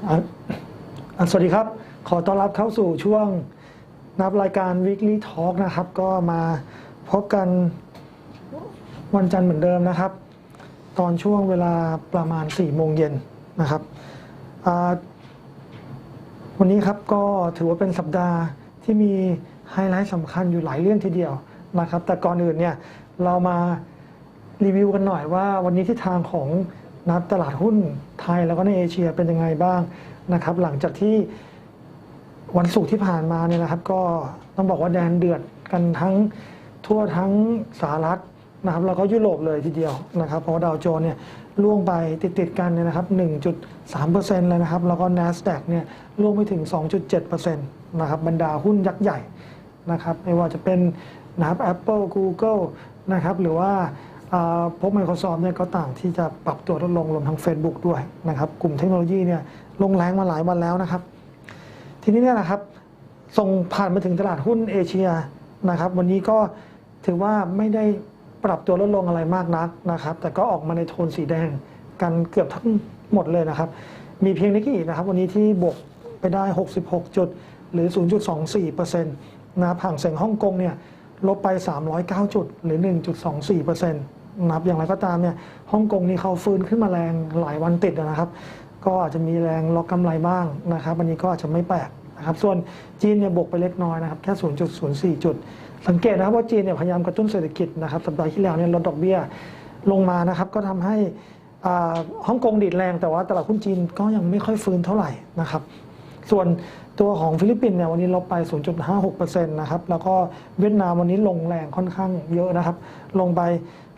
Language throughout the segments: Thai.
สวัสดีครับ ขอต้อนรับเข้าสู่ช่วงนับรายการ Weekly Talk นะครับ ก็มาพบกันวันจันทร์เหมือนเดิมนะครับ ตอนช่วงเวลาประมาณ4โมงเย็นนะครับ วันนี้ครับก็ถือว่าเป็นสัปดาห์ที่มีไฮไลท์สำคัญอยู่หลายเรื่องทีเดียวนะครับ แต่ก่อนอื่นเนี่ยเรามารีวิวกันหน่อยว่าวันนี้ทิศทางของ นัดตลาดหุ้นไทยแล้วก็ในเอเชียเป็นยังไงบ้างนะครับ หลังจากที่วันศุกร์ที่ผ่านมาเนี่ยนะครับ ก็ต้องบอกว่าแดนเดือดกันทั้งทั่วทั้งสหรัฐนะครับแล้วก็ยุโรปเลยทีเดียวนะครับ เพราะว่าดาวโจนส์เนี่ยล่วงไปติดๆกันเนี่ยนะครับ 1.3%เลยนะครับ แล้วก็ NASDAQ เนี่ยล่วงไปถึง 2.7%นะครับบรรดาหุ้นยักษ์ใหญ่นะครับไม่ว่าจะเป็นนะครับ Apple Google นะครับหรือว่า พวก Microsoft เนี่ยก็ต่างที่จะปรับตัวลดลงรวมทั้ง Facebook ด้วยนะครับกลุ่มเทคโนโลยีเนี่ยลงแรงมาหลายวันแล้วนะครับ ทีนี้เนี่ยนะครับส่งผ่านมาถึงตลาดหุ้นเอเชียนะครับวันนี้ก็ถือว่าไม่ได้ปรับตัวลดลงอะไรมากนักนะครับ แต่ก็ออกมาในโทนสีแดงกันเกือบทั้งหมดเลยนะครับ มีเพียงนิกกี้นะครับ วันนี้ที่บวกไปได้ 66 จุด หรือ 0.24%นะครับห่างเสียงฮ่องกงเนี่ยลบไป 309 จุด หรือ 1.24% นับอย่างไรก็ตามเนี่ยฮ่องกงนี่เขาฟื้นขึ้นมาแรงหลายวันติดนะครับ ก็อาจจะมีแรงล็อกกำไรบ้างนะครับวันนี้ก็อาจจะไม่แปลกนะครับส่วนจีนเนี่ยบวกไปเล็กน้อยนะครับแค่ 0.04 จุด สังเกตนะครับว่าจีนเนี่ยพยายามกระตุ้นเศรษฐกิจนะครับสัปดาห์ที่แล้วเนี่ยลดดอกเบี้ยลงมานะครับก็ทำให้ฮ่องกงดีดแรงแต่ว่าตลาดหุ้นจีนก็ยังไม่ค่อยฟื้นเท่าไหร่นะครับ ส่วนตัวของฟิลิปปินส์เนี่ยวันนี้ลบไป 0.56%นะครับแล้วก็เวียดนามวันนี้ลงแรงค่อนข้างเยอะนะครับ ลงไป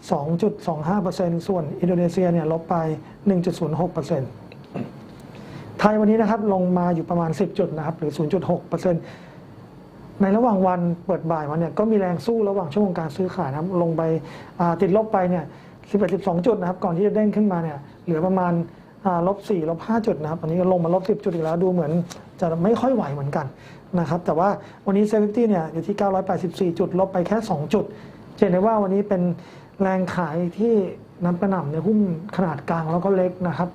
2.25%ส่วนอินโดนีเซียเนี่ยลบไป 1.06%ไทยวันนี้นะครับลงมาอยู่ประมาณ 10 จุดนะครับหรือ 0.6%ในระหว่างวันเปิดบ่ายมาเนี่ยก็มีแรงสู้ระหว่างช่วงการซื้อขายนะครับลงไปติดลบไปเนี่ย 11 12 จุดนะครับก่อนที่จะเด้งขึ้นมาเนี่ยเหลือประมาณอ่ลบ4ลบ5จุดนะครับอันนี้ก็ลงมาลบ 10 จุดอีกแล้วดูเหมือนจะไม่ค่อยไหวเหมือนกันนะครับแต่ว่าวันนี้เซฟตี้เนี่ยอยู่ที่ 984 จุดลบไปแค่ 2 จุดเห็นได้ว่าวันนี้เป็น แรงขายที่น้ำกระหน่ำในหุ้นขนาดกลางแล้วก็เล็กนะครับ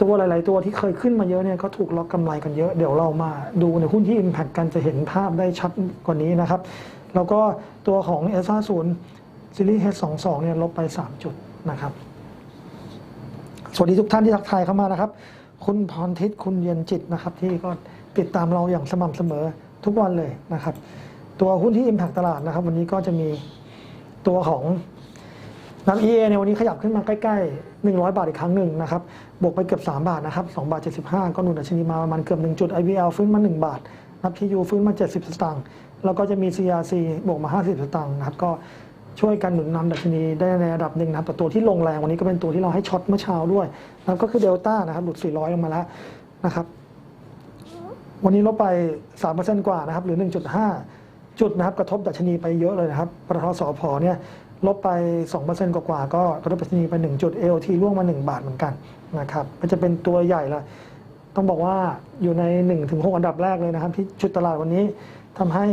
ตัวหลาย ๆ ตัวที่เคยขึ้นมาเยอะเนี่ยก็ถูกล็อกกำไรกันเยอะ เดี๋ยวเรามาดูในหุ้นที่ Impact กันจะเห็นภาพได้ชัดกว่านี้นะครับ แล้วก็ตัวของ s อ0 Series H22 เนี่ยลบไป 3 จุดนะครับ สวัสดีทุกท่านที่ทักทายเข้ามานะครับ คุณพรทิศคุณเย็นจิตนะครับ ที่ก็ติดตามเราอย่างสม่ำเสมอทุกวันเลยนะครับ ตัวหุ้นที่ Impact ตลาดนะครับ วันนี้ก็จะมีตัวของ น้ำ EA ในยวันนี้ขยับขึ้นมาใกล้ๆ 100 บาทอีกครั้งหนึ่งนะครับ บวกไปเกือบ 3 บาทนะครับ 2 บาท 75 ก็หนุนดัชนีมาประมาณเกือบ1จุด IVL ฟื้นมา 1 บาท นับ TU ฟื้นมา 70 สตางค์ แล้วก็จะมี CRC บวกมา 50 สตางค์นะครับ ก็ช่วยกันหนุนนำดัชนีได้ในระดับหนึ่งนะครับ แต่ตัวที่ลงแรงวันนี้ก็เป็นตัวที่เราให้ช็อตเมื่อเช้าด้วยนะครับก็คือเดลต้านะครับหลุด 400 ลงมาแล้วนะครับ วันนี้ลบไป 3%กว่านะครับ หรือ 1.5 จุดนะครับ กระทบดัชนีไปเยอะเลยนะครับปตทสพเนี่ย ลบไป 2%กว่าๆก็กระทบดัชนีไป1จุด AOT ร่วงมา 1 บาทเหมือนกันนะครับมันจะเป็นตัวใหญ่ละต้องบอกว่าอยู่ใน 1-6 อันดับแรกเลยนะครับ ที่ชุดตลาดวันนี้ทำให้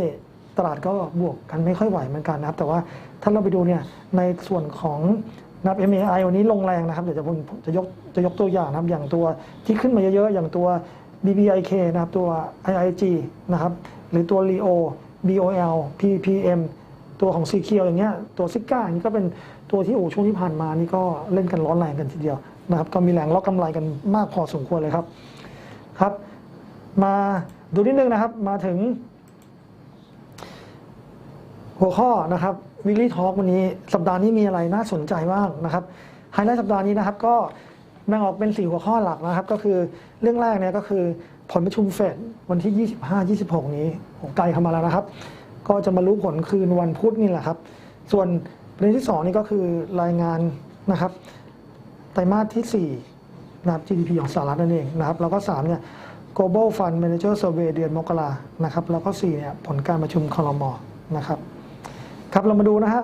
ตลาดก็บวกกันไม่ค่อยไหวเหมือนกันนะครับ แต่ว่าถ้าเราไปดูเนี่ยในส่วนของนับ MAI วันนี้ลงแรงนะครับ เดี๋ยวจะผมจะยกจะยกตัวอย่างนะครับ อย่างตัวที่ขึ้นมาเยอะๆ อย่างตัว BBIK นะครับ ตัว IIG นะครับ หรือตัว LEO BOL PPM ตัวของ c ีเคียวอย่างเงี้ยตัวซิก้าอย่างนี้ก็เป็นตัวที่โอ้ช่วงที่ผ่านมานี่ก็เล่นกันร้อนแรงกันทีเดียวนะครับก็มีแรงล็อกกำไรกันมากพอสมควรเลยครับครับ มาดูนิดนึงนะครับมาถึง หัวข้อนะครับวิลลี่ทอ k วันนี้สัปดาห์นี้มีอะไรน่าสนใจบ้างนะครับไฮไลท์สัปดาห์นี้นะครับก็แบ่งออกเป็น 4 หัวข้อหลักนะครับ ก็คือเรื่องแรกเนี่ยก็คือผลประชุมเฟดวันที่ 25-26 นี้โอ้ไกลเข้ามาแล้วนะครับ ก็จะมารู้ผลคืนวันพุธนี่แหละครับ ส่วนประเด็นที่ 2 นี่ก็คือรายงานนะครับไตรมาสที่4นะครับ GDP ของสหรัฐนั่นเองนะครับ แล้วก็3เนี่ย global fund manager survey เดือนมกรานะครับ แล้วก็4เนี่ยผลการประชุมคอรมอนะครับ ครับเรามาดูนะฮะ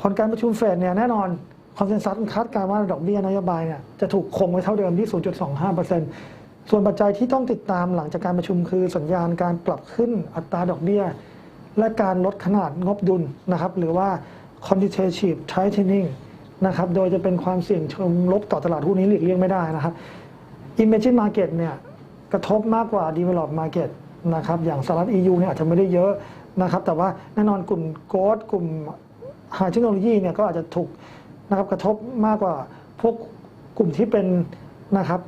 ผลการประชุมเฟดเนี่ยแน่นอนคอนเซนแซสคาดการณ์ว่าดอกเบี้ยนโยบายเนี่ยจะถูกคงไว้เท่าเดิมที่ 0.25%ส่วนปัจจัยที่ต้องติดตามหลังจากการประชุมคือสัญญาณการปรับขึ้นอัตราดอกเบี้ย และการลดขนาดงบดุลนะครับ หรือว่า quantitative tightening นะครับ โดยจะเป็นความเสี่ยงเชิงลบต่อตลาดหุ้นนี้หลีกเลี่ยงไม่ได้นะครับ Imagine Market เนี่ยกระทบมากกว่า develop market นะครับอย่างสหรัฐ EU เนี่ยอาจจะไม่ได้เยอะนะครับ แต่ว่าแน่นอนกลุ่มโกดกลุ่ม high technology เนี่ยก็อาจจะถูกนะครับกระทบมากกว่าพวกกลุ่มที่เป็นนะครับ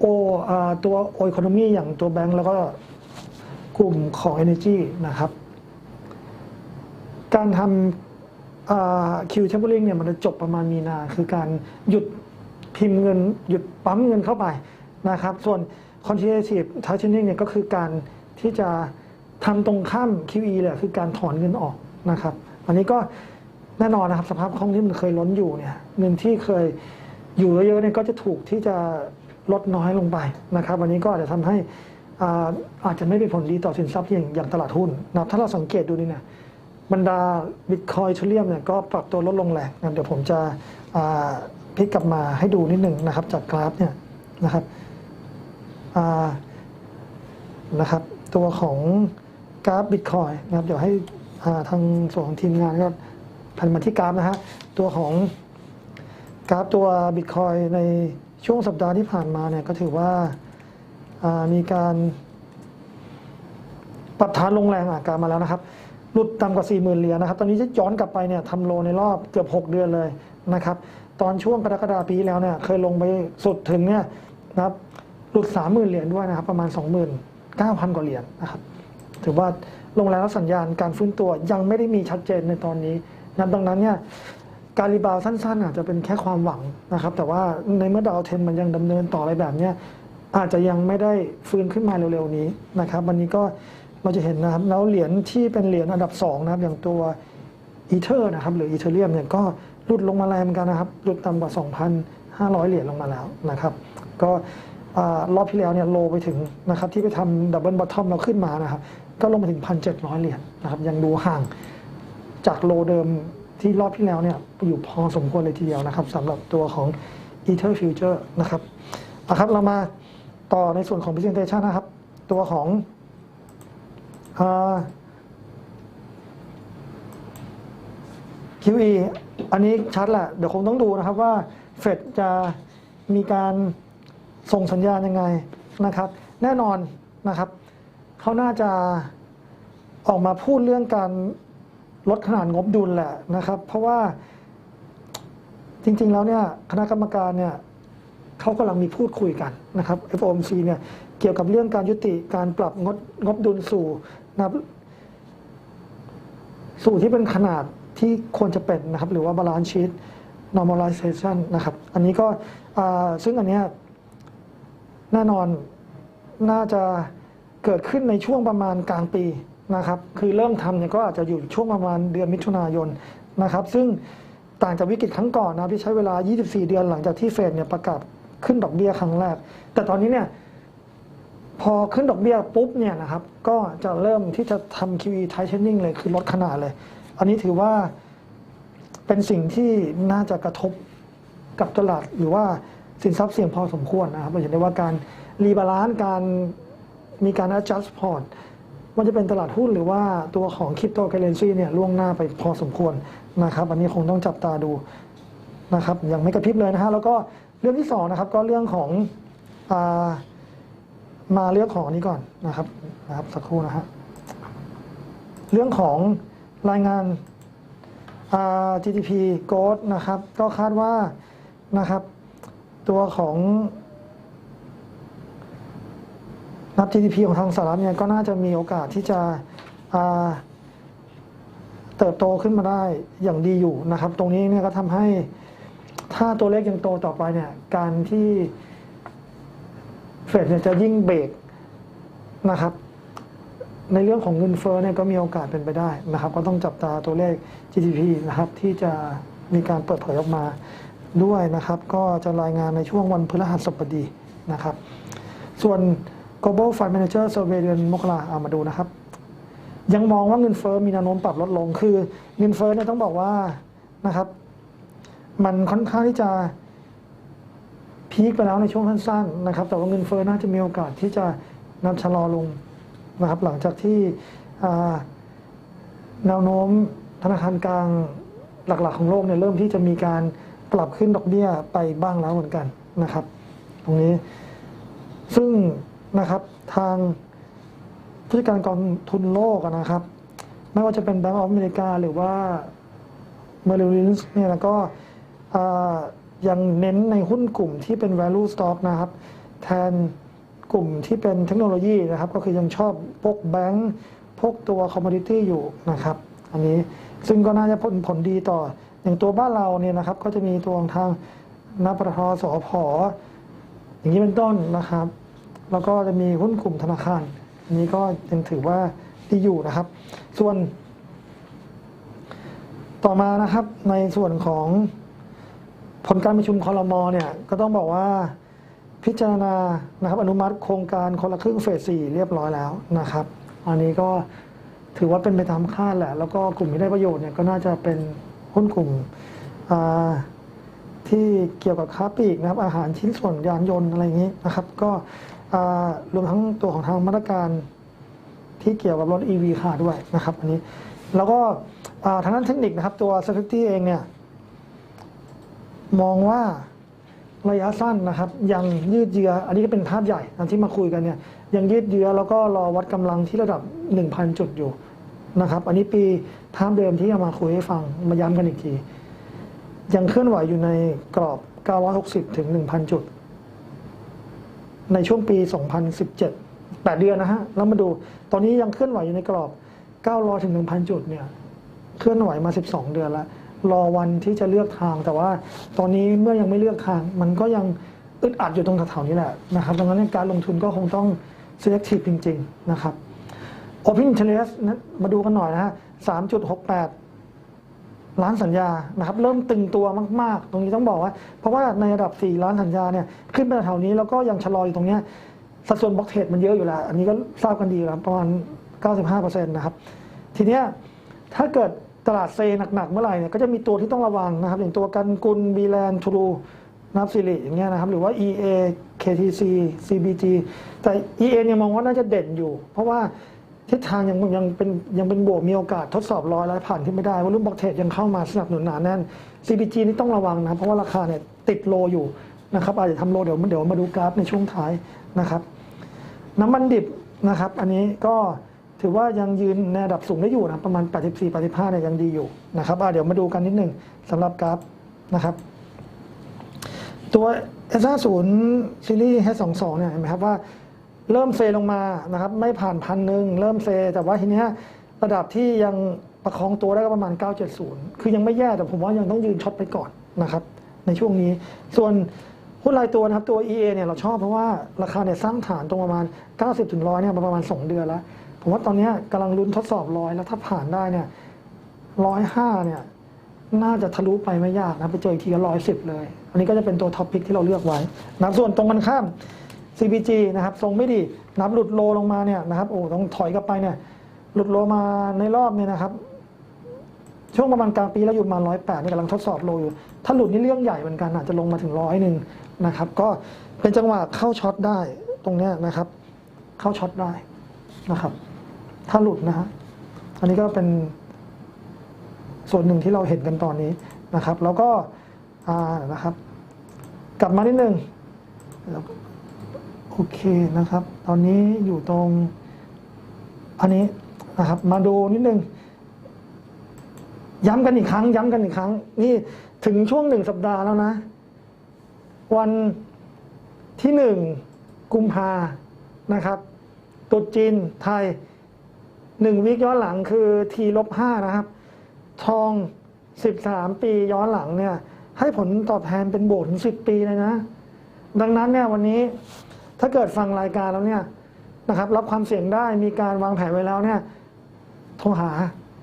โออ่าตัวโอ e ค o n o m y อย่างตัวแบงก์แล้วก็ กลุ่มของ Energy นะครับ การทำคิวเทมเปอริงเนี่ยมันจะจบประมาณมีนา คือการหยุดพิมพ์เงิน หยุดปั๊มเงินเข้าไปนะครับ ส่วน quantitative tightening เนี่ยก็คือการที่จะทำตรงข้าม QE เลยคือการถอนเงินออกนะครับ อันนี้ก็แน่นอนนะครับสภาพคล่องที่มันเคยล้นอยู่เนี่ยเงินที่เคยอยู่เยอะๆเนี่ยก็จะถูกที่จะลดน้อยลงไปนะครับ วันนี้ก็อาจจะทำให้ อาอาจจะไม่เป็นผลดีต่อสินทรัพย์อย่างอย่างตลาดหุ้นนะถ้าเราสังเกตดูนี่เนี่ยบรรดาบิตคอยเทเรียมเนี่ยก็ปรับตัวลดลงแรงนะเดี๋ยวผมจะพลิกกลับมาให้ดูนิดหนึ่งนะครับ จากกราฟเนี่ยนะครับนะครับ ตัวของกราฟบิตคอยนะครับเดี๋ยวให้าทางส่วนของทีมงานก็พันมาที่กราฟนะฮะตัวของกราฟตัวบิตคอยในช่วงสัปดาห์ที่ผ่านมาเนี่ยก็ถือว่า มีการปรับฐานลงแรงอะกลับมาแล้วนะครับหลุดต่ำกว่า 40,000 เหรียญนะครับ ตอนนี้จะย้อนกลับไปเนี่ยทำโลในรอบเกือบ 6 เดือนเลยนะครับ ตอนช่วงกรกฎาปีแล้วเนี่ยเคยลงไปสุดถึงเนี่ยนะครับหลุด 30,000 เหรียญด้วยนะครับ ประมาณ 29,000 กว่าเหรียญนะครับ ถือว่าลงแรงแล้วสัญญาณการฟื้นตัวยังไม่ได้มีชัดเจนในตอนนี้นะดังนั้นเนี่ยการรีบาวด์สั้นๆอาจจะเป็นแค่ความหวังนะครับ แต่ว่าในเมื่อดาวเทนมันยังดำเนินต่ออะไรแบบเนี้ย อาจจะยังไม่ได้ฟื้นขึ้นมาเร็วๆนี้นะครับ วันนี้ก็เราจะเห็นนะครับแล้วเหรียญที่เป็นเหรียญอันดับสองนะครับอย่างตัวอีเทอร์นะครับหรืออีเทเรียมเนี่ยก็หลุดลงมาแรงเหมือนกันนะครับหลุดต่ำกว่า 2,500 เหรียญลงมาแล้วนะครับ ก็รอบที่แล้วเนี่ยโลไปถึงนะครับที่ไปทำดับเบิลบอททอมเราขึ้นมานะครับ ก็ลงมาถึง 1,700 เหรียญนะครับ ยังดูห่างจากโลเดิมที่รอบที่แล้วเนี่ยอยู่พอสมควรเลยทีเดียวนะครับสำหรับตัวของ Ether Future นะครับนะครับเรามา ต่อในส่วนของ Presentation นะครับ ตัวของอ QE อันนี้ชัดแหละ เดี๋ยวคงต้องดูนะครับว่าเฟดจะมีการส่งสัญญาณยังไงนะครับ แน่นอนนะครับ เขาน่าจะออกมาพูดเรื่องการลดขนาดงบดุลแหละนะครับ เพราะว่าจริงๆแล้วเนี่ยคณะกรรมการเนี่ย เขากำลังมีพูดคุยกันนะครับ FOMC เนี่ยเกี่ยวกับเรื่องการยุติการปรับงบงบดุลสู่นะครับสู่ที่เป็นขนาดที่ควรจะเป็นนะครับ หรือว่า balance sheet normalization นะครับ อันนี้ก็ซึ่งอันเนี้ยแน่นอนน่าจะเกิดขึ้นในช่วงประมาณกลางปีนะครับ คือเริ่มทำเนี่ยก็อาจจะอยู่ช่วงประมาณเดือนมิถุนายนนะครับ ซึ่งต่างจากวิกฤตครั้งก่อนนะที่ใช้เวลา 24 เดือนหลังจากที่เฟดเนี่ยประกาศ ขึ้นดอกเบี้ยครั้งแรก แต่ตอนนี้เนี่ยพอขึ้นดอกเบี้ยปุ๊บเนี่ยนะครับก็จะเริ่มที่จะทำ QE tightening เลยคือลดขนาดเลย อันนี้ถือว่าเป็นสิ่งที่น่าจะกระทบกับตลาดหรือว่าสินทรัพย์เสี่ยงพอสมควรนะครับเราเห็นได้ว่าการรีบาลานซ์การมีการ adjust port มันจะเป็นตลาดหุ้นหรือว่าตัวของคริปโตเคเรนซีเนี่ยล่วงหน้าไปพอสมควรนะครับ อันนี้คงต้องจับตาดูนะครับยังไม่กระพริบเลยนะฮะแล้วก็ รื่องที่สองนะครับก็เรื่องของอามาเรื่องของอันนี้ก่อนนะครับนะครับสักครู่นะฮะเรื่องของรายงาน GDP growth นะครับ ก็คาดว่านะครับ ตัวของนับ GDP ของทางสหรัฐเนี่ยก็น่าจะมีโอกาสที่จะเติบโตขึ้นมาได้อย่างดีอยู่นะครับ ตรงนี้เนี่ยก็ทำให้ ถ้าตัวเลขยังโตต่อไปเนี่ย การที่เฟดเนี่ยจะยิ่งเบรกนะครับ ในเรื่องของเงินเฟ้อเนี่ยก็มีโอกาสเป็นไปได้นะครับ ก็ต้องจับตาตัวเลข GDP นะครับ ที่จะมีการเปิดเผยออกมาด้วยนะครับ ก็จะรายงานในช่วงวันพฤหัสบดีนะครับ ส่วน global fund manager survey เดือนมกราเอามาดูนะครับ ยังมองว่าเงินเฟ้อมีแนวโน้มปรับลดลงคือเงินเฟ้อเนี่ยต้องบอกว่านะครับ มันค่อนข้างที่จะพีคไปแล้วในช่วงสั้นๆนะครับ แต่ว่าเงินเฟ้อน่าจะมีโอกาสที่จะนำชะลอลงนะครับ หลังจากที่แนวโน้มธนาคารกลางหลักๆ ของโลกเนี่ยเริ่มที่จะมีการปรับขึ้นดอกเบี้ยไปบ้างแล้วเหมือนกันนะครับ ตรงนี้ซึ่งนะครับทางผู้จัดการกองทุนโลกนะครับ ไม่ว่าจะเป็น Bank of America หรือว่า Merrill Lynch เนี่ยแล้วก็ ยังเน้นในหุ้นกลุ่มที่เป็น value stock นะครับ แทนกลุ่มที่เป็นเทคโนโลยีนะครับ ก็คือยังชอบพวกแบงก์พวกตัว commodity อยู่นะครับ อันนี้ซึ่งก็น่าจะผลผลดีต่อ อย่างตัวบ้านเราเนี่ยนะครับ ก็จะมีตัวทางนปทสอพออย่างนี้เป็นต้นนะครับ แล้วก็จะมีหุ้นกลุ่มธนาคารอันนี้ก็ยังถือว่าดีอยู่นะครับ ส่วน ต่อมานะครับในส่วนของ ผลการประชุมคอรมอเนี่ยก็ต้องบอกว่าพิจารณานะครับอนุมัติโครงการคนละครึ่งเฟสสี่เรียบร้อยแล้วนะครับ อันนี้ก็ถือว่าเป็นไปตามคาดแหละ แล้วก็กลุ่มที่ได้ประโยชน์เนี่ยก็น่าจะเป็นหุ้นกลุ่มที่เกี่ยวกับค้าปลีกนะครับอาหารชิ้นส่วนยานยนต์อะไรอย่างนี้นะครับ ก็รวมทั้งตัวของทางมาตรการที่เกี่ยวกับรถ EV ค่ะด้วยนะครับอันนี้แล้วก็ทางด้านเทคนิคนะครับตัว s e c u r i t y เองเนี่ย มองว่าระยะสั้นนะครับ ยังยืดเยื้ออันนี้ก็เป็นภาพใหญ่อันที่มาคุยกันเนี่ยยังยืดเยื้อแล้วก็รอวัดกำลังที่ระดับ 1,000 จุดอยู่นะครับ อันนี้ปีภาพเดิมที่เอามาคุยให้ฟังมาย้ำกันอีกที ยังเคลื่อนไหวอยู่ในกรอบ 960 ถึง 1,000 จุด ในช่วงปี 2017 8 เดือนนะฮะแล้วมาดูตอนนี้ยังเคลื่อนไหวอยู่ในกรอบ 900 ถึง 1,000 จุดเนี่ยเคลื่อนไหวมา 12 เดือนแล้ว รอวันที่จะเลือกทาง แต่ว่าตอนนี้เมื่อยังไม่เลือกทาง มันก็ยังอึดอัดอยู่ตรงแถวๆนี้แหละนะครับดังนั้นการลงทุนก็คงต้อง selective จริง ๆ นะครับ Open Interest นะมาดูกันหน่อยนะฮะ3.68 ล้านสัญญานะครับ เริ่มตึงตัวมาก ๆ ตรงนี้ต้องบอกว่า เพราะว่าในระดับ 4 ล้านสัญญาเนี่ยขึ้นไปแถวนี้แล้วก็ยังชะลออยู่ตรงเนี้ยสัดส่วนบล็อกเทรดมันเยอะอยู่แล้ว อันนี้ก็ทราบกันดีแล้วประมาณ 95%นะครับ ทีเนี้ยถ้าเกิด ตลาดเซหนักๆเมื่อไหร่เนี่ยก็จะมีตัวที่ต้องระวังนะครับ อย่างตัวกันกุลบีแลนทรูนับสิริอย่างเงี้ยนะครับ หรือว่า EA KTC CBG แต่ EA เนี่ยมองว่าน่าจะเด่นอยู่ เพราะว่าทิศทางยังยังเป็นยังเป็นบวกมีโอกาสทดสอบร้อยแล้วผ่านขึ้นไม่ได้ว่ารุ่นบล็อกเทรดยังเข้ามาสนับสนุนหนาแน่น CBG นี่ต้องระวังนะเพราะว่าราคาเนี่ยติดโลอยู่นะครับอาจจะทำโลเดี๋ยวเดี๋ยวมาดูกราฟในช่วงท้ายนะครับ น้ำมันดิบนะครับ อันนี้ก็ ถือว่ายังยืนในระดับสูงได้อยู่นะประมาณ 84 85เนี่ยยังดีอยู่นะครับเดี๋ยวมาดูกันนิดหนึ่งสำหรับกราฟนะครับ ตัว s 5 0ซีรีส์ H22 เนี่ยเห็นไหมครับว่าเริ่มเซลงมานะครับไม่ผ่านพันหนึ่งเริ่มเซ แต่ว่าทีเนี้ยระดับที่ยังประคองตัวได้ก็ประมาณ 970 คือยังไม่แย่แต่ผมว่ายังต้องยืนช็อตไปก่อนนะครับในช่วงนี้ ส่วนหุ้นรายตัวนะครับตัว EA เนี่ยเราชอบเพราะว่าราคาเนี่ยสร้างฐานตรงประมาณ 90ถึง100เนี่ยมาประมาณ 2 เดือนแล้ว ผมว่าตอนนี้กำลังลุ้นทดสอบร้อยแล้วถ้าผ่านได้เนี่ยร้อยห้าเนี่ยน่าจะทะลุไปไม่ยากนะไปเจออีกทีก็ร้อยสิบเลย อันนี้ก็จะเป็นตัวท็อปพิกที่เราเลือกไว้นะครับส่วนตรงกันข้าม CBG นะครับทรงไม่ดีนับหลุดโลลงมาเนี่ยนะครับโอ้ต้องถอยกลับไปเนี่ยหลุดโลมาในรอบเนี่ยนะครับ ช่วงประมาณกลางปีแล้วอยู่มาร้อยแปดนี่กำลังทดสอบโลอยู่ ถ้าหลุดนี่เรื่องใหญ่เหมือนกันอาจจะลงมาถึงร้อยหนึ่งนะครับ ก็เป็นจังหวะเข้าช็อตได้ตรงเนี้ยนะครับ เข้าช็อตได้นะครับ ถ้าหลุดนะฮะอันนี้ก็เป็นส่วนหนึ่งที่เราเห็นกันตอนนี้นะครับ แล้วก็อ่านะครับ กลับมานิดนึงโอเคนะครับ ตอนนี้อยู่ตรง อันนี้นะครับ มาดูนิดนึง ย้ำกันอีกครั้ง ย้ำกันอีกครั้ง นี่ถึงช่วงหนึ่งสัปดาห์แล้วนะ วันที่หนึ่งกุมภานะครับตรุษจีนไทย หนึ่งวิกย้อนหลังคือทีลบห้านะครับ ทอง13ปีย้อนหลังเนี่ย ให้ผลตอบแทนเป็นบวกถึง10ปีเลยนะ ดังนั้นเนี่ยวันนี้ถ้าเกิดฟังรายการแล้วเนี่ยนะครับ รับความเสี่ยงได้มีการวางแผนไว้แล้วเนี่ยโทรหา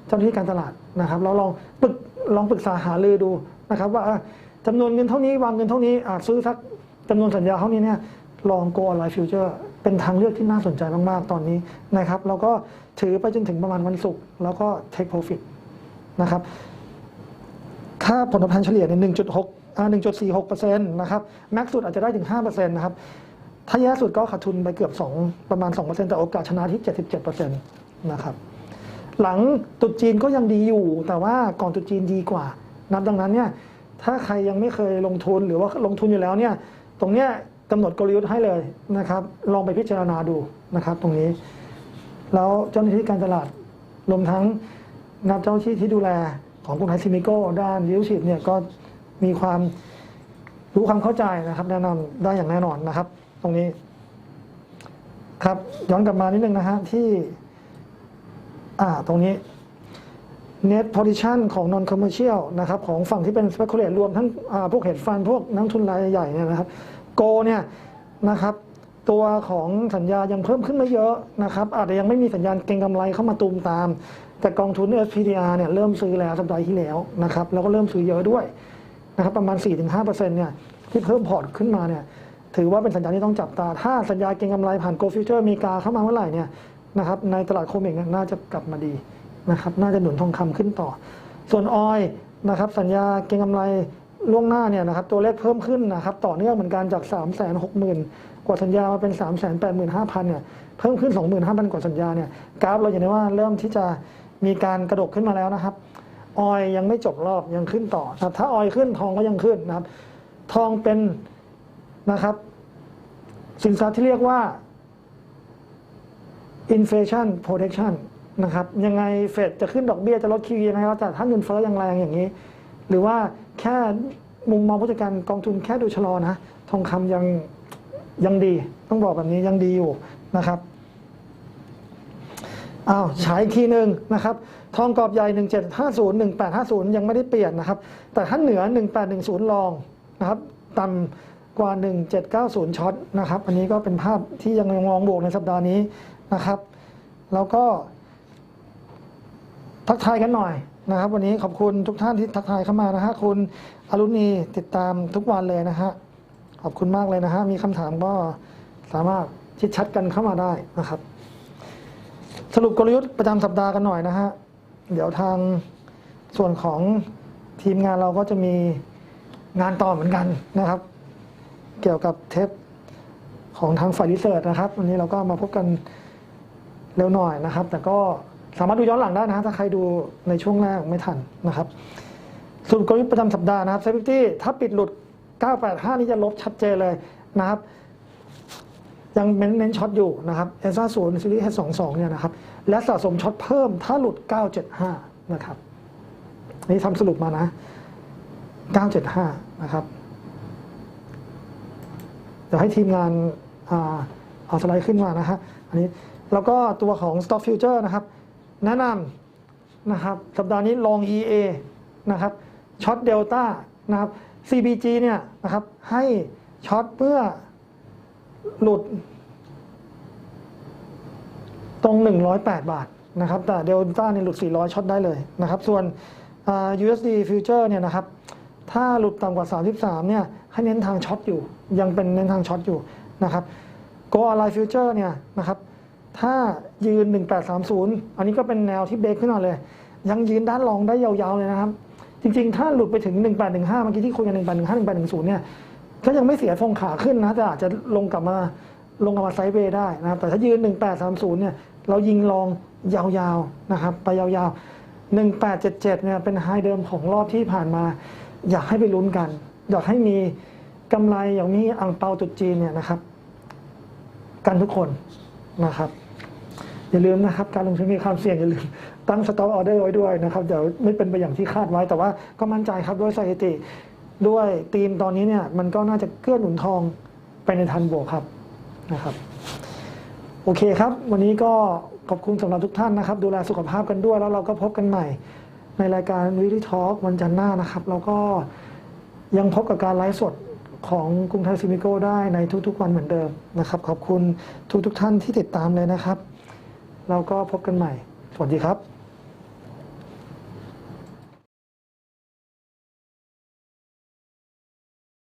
เจ้าหน้าที่การตลาดนะครับแล้วลองปรึกลองปรึกษาหารือดูนะครับ ว่าจำนวนเงินเท่านี้วางเงินเท่านี้อาจซื้อสักจำนวนสัญญาเท่านี้เนี่ยลองโกออนไลน์ฟิวเจอร์ เป็นทางเลือกที่น่าสนใจมาก ๆ ตอนนี้นะครับ แล้วก็ถือไปจนถึงประมาณวันศุกร์แล้วก็ take profit นะครับค่าผลตอบแทนเฉลี่ยเนี่ย1.6อ่า1.46เปอร์เซ็นต์นะครับแม็กสุดอาจจะได้ถึง5เปอร์เซ็นต์นะครับถ้าแย่สุดก็ขาดทุนไปเกือบ 2 ประมาณ2เปอร์เซ็นต์แต่โอกาสชนะที่ 77เปอร์เซ็นต์นะครับหลังตรุษจีนก็ยังดีอยู่ แต่ว่าก่อนตรุษจีนดีกว่านับดังนั้นเนี่ยถ้าใครยังไม่เคยลงทุนหรือว่าลงทุนอยู่แล้วเนี่ยตรงเนี้ย กำหนดกลยุทธ์ให้เลยนะครับลองไปพิจารณาดูนะครับ ตรงนี้ แล้วเจ้าหน้าที่การตลาดรวมทั้งนับเจ้าหน้าที่ที่ดูแลของกรุงไทยซิมิโก้ด้านลิวชิพเนี่ยก็มีความรู้ความเข้าใจนะครับ แนะนำได้อย่างแน่นอนนะครับ ตรงนี้ ครับย้อนกลับมานิดนึงนะฮะที่ อ่าตรงนี้ net position ของ non commercial นะครับ ของฝั่งที่เป็น speculate รวมทั้งอ่าพวก hedge fund พวกนักทุนรายใหญ่เนี่ยนะครับ โกเนี่ยนะครับตัวของสัญญายังเพิ่มขึ้นไม่เยอะนะครับอาจจะยังไม่มีสัญญาณเก็งกำไรเข้ามาตูมตาม แต่กองทุน SPDR เนี่ยเริ่มซื้อแล้วสัปดาห์ที่แล้วนะครับแล้วก็เริ่มซื้อเยอะด้วยนะครับประมาณ 4-5%เนี่ยที่เพิ่มพอร์ตขึ้นมาเนี่ยถือว่าเป็นสัญญาณที่ต้องจับตา ถ้าสัญญาเก็งกำไรผ่าน Go Future อเมริกาเข้ามาเมื่อไหร่เนี่ยนะครับในตลาดโคเมกเนี่ยน่าจะกลับมาดีนะครับน่าจะหนุนทองคำขึ้นต่อ ส่วนออยนะครับสัญญาเก็งกำไร ล่วงหน้าเนี่ยนะครับตัวเลขเพิ่มขึ้นนะครับต่อเนื่องเหมือนกันจาก 3 6 0 0 0 0 กว่าสัญญามาเป็น 3 8 5 0 0 0เนี่ยเพิ่มขึ้น 25,000 กว่าสัญญาเนี่ยกราฟเราเห็นได้ว่าเริ่มที่จะมีการกระดกขึ้นมาแล้วนะครับออยยังไม่จบรอบยังขึ้นต่อนะถ้าออยขึ้นทองก็ยังขึ้นนะครับ ทองเป็นนะครับ สินทรัพย์ที่เรียกว่า inflation protection นะครับยังไงเฟดจะขึ้นดอกเบี้ยจะลด QE ยังไงก็แต่ถ้าเงินเฟ้อยังแรงอย่างนี้ หรือว่าแค่มุมมองผู้จัดการกองทุนแค่ดูชะลอนะ ทองคำยังยังดี ต้องบอกแบบนี้ยังดีอยู่นะครับอ้าวฉายอีกทีหนึ่งนะครับ ทองกรอบใหญ่ 1750 1850 ยังไม่ได้เปลี่ยนนะครับ แต่ถ้าเหนือ 1810 ลองนะครับต่ำกว่า 1790 ช็อตนะครับ อันนี้ก็เป็นภาพที่ยังมองบวกในสัปดาห์นี้นะครับ แล้วก็ทักทายกันหน่อย นะครับ วันนี้ขอบคุณทุกท่านที่ทักทายเข้ามานะฮะคุณอรุณีติดตามทุกวันเลยนะฮะขอบคุณมากเลยนะฮะมีคำถามก็สามารถชิดชัดกันเข้ามาได้นะครับ สรุปกลยุทธ์ประจำสัปดาห์กันหน่อยนะฮะเดี๋ยวทางส่วนของทีมงานเราก็จะมีงานต่อเหมือนกันนะครับ เกี่ยวกับเทปของทางฝ่ายรีเสิร์ชนะครับ วันนี้เราก็มาพบกันเร็วหน่อยนะครับ แต่ก็ สามารถดูย้อนหลังได้นะฮะถ้าใครดูในช่วงแรกไม่ทันนะครับสรุปกลยุทธ์ประจำสัปดาห์นะครับเซฟตี้ถ้าปิดหลุด 985 นี่จะลบชัดเจนเลยนะครับ ยังเน้นเน้นช็อตอยู่นะครับเอซ่าศูนย์ซีรีส์ H22 เนี่ยนะครับ และสะสมช็อตเพิ่มถ้าหลุด 975 นะครับ นี่ทำสรุปมานะ 975 นะครับเดี๋ยวให้ทีมงานอเอาสไลด์ขึ้นมานะฮะอันนี้แล้วก็ตัวของ Stock Future นะครับ แนะนำนะครับสัปดาห์นี้ลอง EA นะครับช็อตเดลต้านะครับ CBG เนี่ยนะครับให้ช็อตเมื่อหลุด ตรง 108 บาทนะครับแต่เดลต้าเนี่ยหลุด 400 ช็อตได้เลยนะครับ ส่วนอ่า USD Future เนี่ยนะครับ ถ้าหลุดต่ำกว่า 33 เนี่ย ให้เน้นทางช็อตอยู่ ยังเป็นเน้นทางช็อตอยู่นะครับ Go Align Future เนี่ยนะครับ ถ้ายืน 1830 อันนี้ก็เป็นแนวที่เบรกขึ้นมาเลย ยังยืนด้านรองได้ยาวๆเลยนะครับ จริงๆ ถ้าหลุดไปถึง 1815 เมื่อกี้ที่คุยกัน 1815 1810 เนี่ย ก็ยังไม่เสียทรงขาขึ้นนะแต่อาจจะลงกลับมาลงกลับมาไซด์เวย์ได้นะครับ แต่ถ้ายืน 1830 เนี่ย เรายิงลองยาวๆนะครับ ไปยาวๆ 1877 เนี่ย เป็นไฮเดิมของรอบที่ผ่านมา อยากให้ไปลุ้นกัน อยากให้มีกำไรอย่างนี้อ่างเปาตรุษจีนเนี่ยนะครับ กันทุกคนนะครับ อย่าลืมนะครับ การลงทุนมีความเสี่ยงอย่าลืมตั้งสต็อกออเดอร์ไว้ด้วยนะครับเดี๋ยวไม่เป็นไปอย่างที่คาดไว้แต่ว่าก็มั่นใจครับด้วยสถิติ ด้วยทีมตอนนี้เนี่ยมันก็น่าจะเกื้อหนุนทองไปในทันบวกครับนะครับ โอเคครับ วันนี้ก็ขอบคุณสำหรับทุกท่านนะครับ ดูแลสุขภาพกันด้วย แล้วเราก็พบกันใหม่ ในรายการวิดีทอล์กวันจันทร์หน้านะครับแล้วก็ยังพบกับการไลฟ์สดของกรุงไทยซิมิโก้ได้ในทุกๆวันเหมือนเดิมนะครับ ขอบคุณทุกๆท่านที่ติดตามเลยนะครับ เราก็พบกันใหม่ สวัสดีครับ